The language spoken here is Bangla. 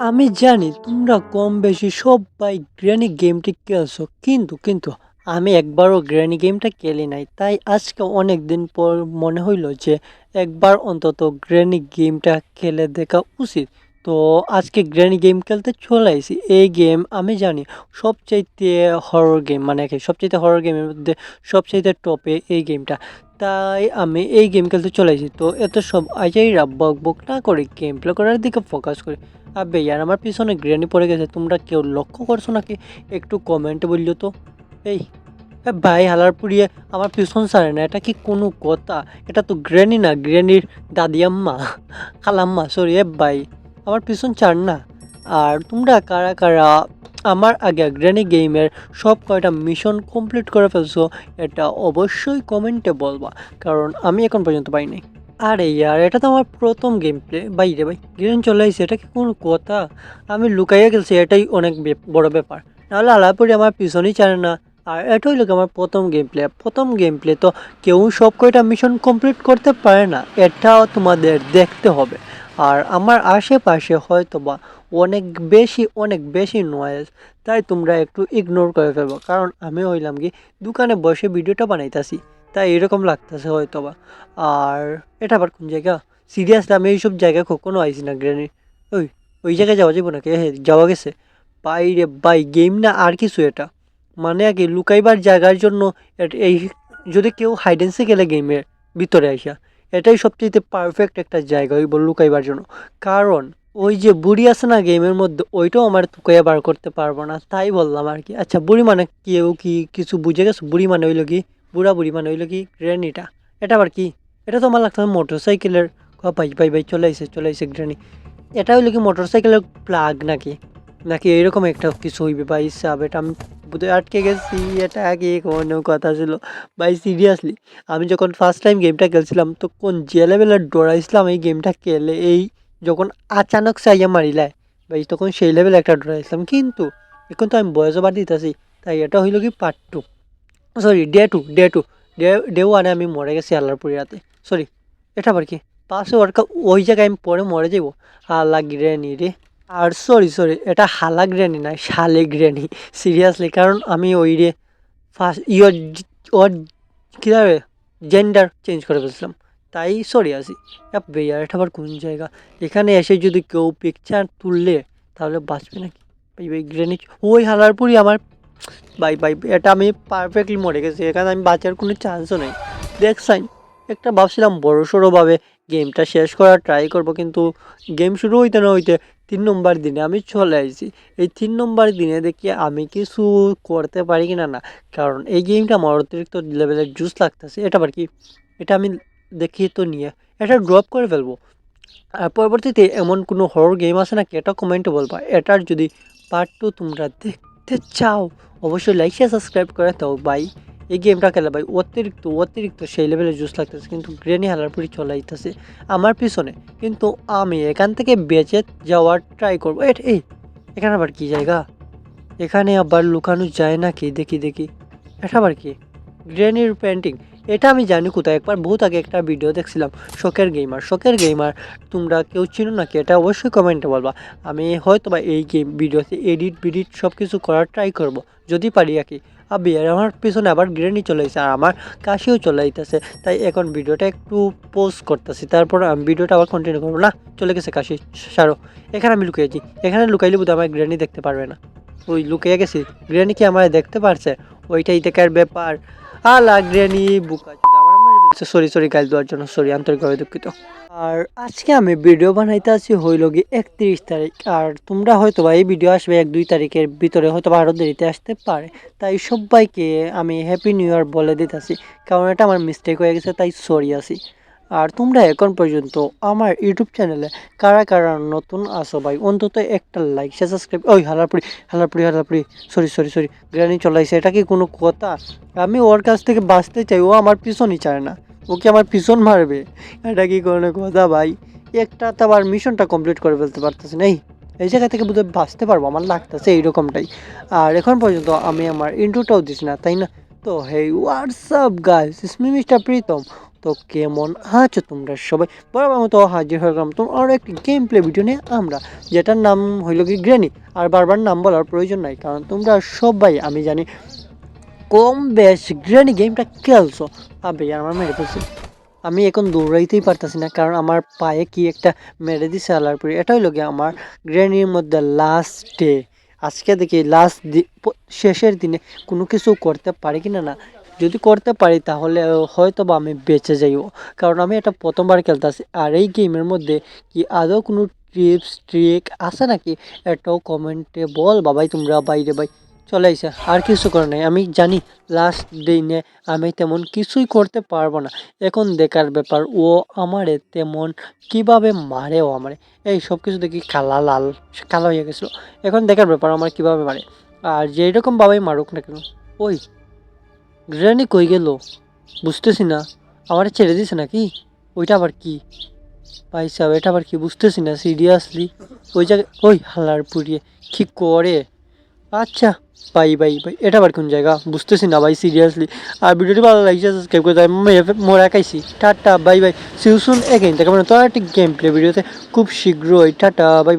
আমি জানি তোমরা কম বেশি সবাই গ্র্যানি গেমটি খেলছো, কিন্তু কিন্তু আমি একবারও গ্র্যানি গেমটা খেলি নাই। তাই আজকে অনেক দিন পর মনে হইল যে একবার অন্তত গ্র্যানি গেমটা খেলে দেখা উচিত। তো আজকে গ্র্যানি গেম খেলতে চলে আইছি। এই গেম আমি জানি সবচাইতে হরর গেম মানে কি, সবচাইতে হরর গেমের মধ্যে সবচাইতে টপে এই গেমটা। তাই আমি এই গেম খেলতে চলে আসি তো এত সব আজাইরা বক বক না করে গেম প্লে করার দিকে ফোকাস করি। আবে ইয়ার, আমার পিছনে গ্রেনি পড়ে গেছে, তোমরা কেউ লক্ষ্য করছ নাকি? একটু কমেন্টে বলল তো। এই ভাই হালার পুড়িয়ে আমার পিছন ছাড়ে না, এটা কি কোনো কথা? এটা তো গ্রেনি না, গ্রেনির দাদি আম্মা, খালাম্মা সরি এ ভাই, আমার পিছন ছাড় না। আর তোমরা কারা কারা, আমার আগে গ্রেনি গেমের সব কয়টা মিশন কমপ্লিট করে ফেলছো, এটা অবশ্যই কমেন্টে বলবা, কারণ আমি এখন পর্যন্ত পাইনি। আরে ইয়ার, এটা তো আমার প্রথম গেম প্লে ভাই রে ভাই গ্রেন চলে আসছে এটা কি কোনো কথা? আমি লুকাইয়া গেছি এটাই অনেক বড় ব্যাপার। নাহলে আলাপুরি আমার পিছনেই জানে না। আর এটাই লোক আমার প্রথম গেম প্লে প্রথম গেম প্লে তো কেউ সব কয়টা মিশন কমপ্লিট করতে পারে না, এটাও তোমাদের দেখতে হবে। আর আমার আশেপাশে হয়তো বা অনেক বেশি অনেক বেশি নয়েজ তাই তোমরা একটু ইগনোর করে ফেলব। কারণ আমি হইলাম কি, দোকানে বসে ভিডিওটা বানাইতাছি। তাই এরকম লাগতেছে হয়তো বা আর এটা আবার কোন জায়গা? সিরিয়াসলি আমি এইসব জায়গায় কখনো আইসি না গ্রেনি ওই ওই জায়গায় যাওয়া যাব নাকি? হ্যাঁ যাওয়া গেছে। বাই রে বাই গেম না আর কিছু এটা। মানে আগে লুকাইবার জায়গার জন্য এই, যদি কেউ হাইডেন্সে গেলে গেমের ভিতরে আসা এটাই সবচেয়ে পারফেক্ট একটা জায়গা ওই বল লুকাইবার জন্য। কারণ, ওই যে বুড়ি আছে না গেমের মধ্যে, ওইটাও আমার তুকাইয়া বার করতে পারব না, তাই বললাম আর কি। আচ্ছা বুড়ি মানে কেউ কি কিছু বুঝে গেছো? বুড়ি মানে হইল কি বুড়া বুড়ি মানে হইল কি গ্রেনিটা এটা আবার কি? এটা তো আমার লাগতো মোটর সাইকেলের ভাই ভাই ভাই, চলে এসে চলে এসে গ্রেনি এটা হইল কি মোটর সাইকেলের প্লাগ নাকি? নাকি এরকম একটা কিছু হইবে? ভাই, হিসাব, এটা আমি আটকে গেছি। এটা আগে কোনো কথা ছিল। ভাই সিরিয়াসলি আমি যখন ফার্স্ট টাইম গেমটা খেলছিলাম তো কোন যে লেভেলের ডরাইছিলাম এই গেমটা খেলে এই যখন আচানক সাইয়া মারিলায় ভাই, তখন সেই লেভেলে একটা ডরাইছিলাম কিন্তু এখন তো আমি বয়সও বাদ দিতেছি তাই এটা হইল কি part two sorry day two day two day day ওয়ানে আমি মরে গেছি আল্লাহর রাতে। সরি এটা আবার কি? পাশে ওয়ার্কা ওই জায়গায় আমি পরে মরে যাব হালা গ্রেনি রে। আর সরি সরি এটা হালা গ্রেনি না, শালে গ্রেনি সিরিয়াসলি কারণ আমি ওই রে ফার্স্ট ইয়র ওর কী হবে? জেন্ডার চেঞ্জ করে ফেলছিলাম। তাই সরি আসি বেয়ার, এটা আবার কোন জায়গা? এখানে এসে যদি কেউ পিকচার তুললে, তাহলে বাঁচবে নাকি? ভাই ভাই গ্রেনি ওই হালারপুরি আমার বাই বাই এটা আমি পারফেক্টলি মরে গেছি। এখানে আমি বাঁচার কোনো চান্সও নেই। দেখছাই একটা ভাবছিলাম বড়ো সড়োভাবে গেমটা শেষ করার ট্রাই করব, কিন্তু গেম শুরু হইতে না হইতে তিন নম্বর দিনে আমি চলে আসছি এই তিন নম্বর দিনে দেখি আমি কিছু করতে পারি কি না। না কারণ এই গেমটা আমার অতিরিক্ত লেভেলের জুস লাগতেছে। এটা আবার কি? এটা আমি দেখি তো নিয়ে। এটা ড্রপ করে ফেলব। আর পরবর্তীতে এমন কোনো হর গেম আছে নাকি? এটা কমেন্টে বলবা। এটার যদি পার্ট টু তোমরা দেখতে চাও, অবশ্যই লাইক শেয়ার সাবস্ক্রাইব করে দাও ভাই। এই গেমটা খেলা ভাই, অতিরিক্ত অতিরিক্ত সেই লেভেলে জুস লাগতেছে, কিন্তু গ্রেনি হালার পুরি চলাইতেছে আমার পিছনে, কিন্তু আমি এখান থেকে বেঁচে যাওয়ার ট্রাই করব। এট এই, এখানে আবার কি জায়গা? এখানে আবার লুকানো যায় না কি দেখি দেখি। এটা আবার কি? গ্রেনির পেন্টিং এটা আমি জানি কোথায়। একবার বহুত আগে একটা ভিডিও দেখছিলাম, শখের গেমার শখের গেমার তোমরা কেউ চিনো নাকি? এটা অবশ্যই কমেন্টে বলবা। আমি হয়তো বা এই গেম ভিডিওতে এডিট বিডিট সব কিছু করার ট্রাই করব। যদি পারি আর কি। আর বিয়ার আমার পিছনে আবার গ্রেনি চলে আসছে আর আমার কাশিও চলে আইতেছে। তাই এখন ভিডিওটা একটু পোস্ট করতেছি। তারপর আমি ভিডিওটা আবার কন্টিনিউ করব। না, চলে গেছে কাশি। সারো এখানে আমি লুকিয়েছি এখানে লুকাইলে বোধ আমার গ্রেনি দেখতে পারবে না। ওই লুকিয়ে গেছি। গ্রেনি কি আমার দেখতে পারছে? ওইটাই দেখার ব্যাপার। আলা গ্রেনি বুকা সরি সরি গাইল দেওয়ার জন্য সরি আন্তরিকভাবে দুঃখিত। আর আজকে আমি ভিডিও বানাইতে আছি হইল গিয়ে একত্রিশ তারিখ। আর তোমরা হয়তো বা এই ভিডিও আসবে এক দুই তারিখের ভিতরে হয়তো বা আরও দেরিতে আসতে পারে। তাই সবাইকে আমি হ্যাপি নিউ ইয়ার বলে দিতেছি। কারণ এটা আমার মিস্টেক হয়ে গেছে, তাই সরি আছি। আর তোমরা এখন পর্যন্ত আমার ইউটিউব চ্যানেলে কারা কারা নতুন আসো ভাই? অন্তত একটা লাইক সে সাবস্ক্রাইব ওই হালারপুরি হালারপুরি হালারপুরি সরি সরি সরি গ্রানি চলাইছে এটা কি কোনো কথা? আমি ওর কাছ থেকে বাঁচতে চাই, ও আমার পিছনই চায় না, ও কি আমার পিছন মারবে? এটা কি কোনো কথা ভাই? একটা তো আবার মিশনটা কমপ্লিট করে ফেলতে পারতেছে না, এই জায়গা থেকে বোধহয় বাঁচতে পারব, আমার লাগতেছে এইরকমটাই। আর এখন পর্যন্ত আমি আমার ইন্টুটাও দিছি না, তাই না? তো hey WhatsApp guys it's me mister Pritam তো কেমন আছো তোমরা সবাই? বরাবর মতো হাজির হয়ে গেলাম তোমার আরও একটি গেম প্লে ভিডিও নিয়ে আমরা, যেটার নাম হইল কি গ্রেনি আর বারবার নাম বলার প্রয়োজন নাই, কারণ তোমরা সবাই, আমি জানি, কম বেশ গ্রেনি গেমটা খেলছো। আবে, আমার মেরে ফেলছি। আমি এখন দৌড়াইতেই পারতাছি না, কারণ আমার পায়ে কি একটা মেরে দিছে আলার পরে। এটা হইল কি আমার গ্রেনির মধ্যে লাস্ট ডে আজকে দেখি লাস্ট শেষের দিনে কোনো কিছু করতে পারি কিনা না যদি করতে পারি তাহলে হয়তো বা আমি বেঁচে যাইব। কারণ আমি এটা প্রথমবার খেলতেছি। আর এই গেমের মধ্যে কি আদৌ কোনো টিপস ট্রিক আছে নাকি? এটাও কমেন্টে বল বাবাই, তোমরা বাইরে ভাই চলে আইসে। আর কিছু করে নাই। আমি জানি লাস্ট দিনে আমি তেমন কিছুই করতে পারব না। এখন দেখার ব্যাপার, ও আমারে তেমন কীভাবে মারে, ও আমারে? এই সব কিছু দেখি কালা লাল কালো হয়ে গেছিল। এখন দেখার ব্যাপার, আমার কীভাবে মারে? আর যেই রকম বাবাই মারুক না কেন, ওই গ্রানি কই গেল? বুঝতেছি না। আমার ছেড়ে দিছে নাকি? ওইটা আবার কি? ভাই সাহেব, এটা আবার কি? বুঝতেছি না সিরিয়াসলি ওই জায়গায় ওই হালার পুড়িয়ে, কি করে? আচ্ছা বাই বাই বাই এটা আবার কোন জায়গা? বুঝতেছি না ভাই সিরিয়াসলি আর ভিডিওটি ভালো লাগছে সাবস্ক্রাইব করে দেয় মোরা খাইছি। Tata bye bye see you soon again দেখা মানে তো একটা গেম প্লে ভিডিওতে খুব শীঘ্রই, টাটা বাই বাই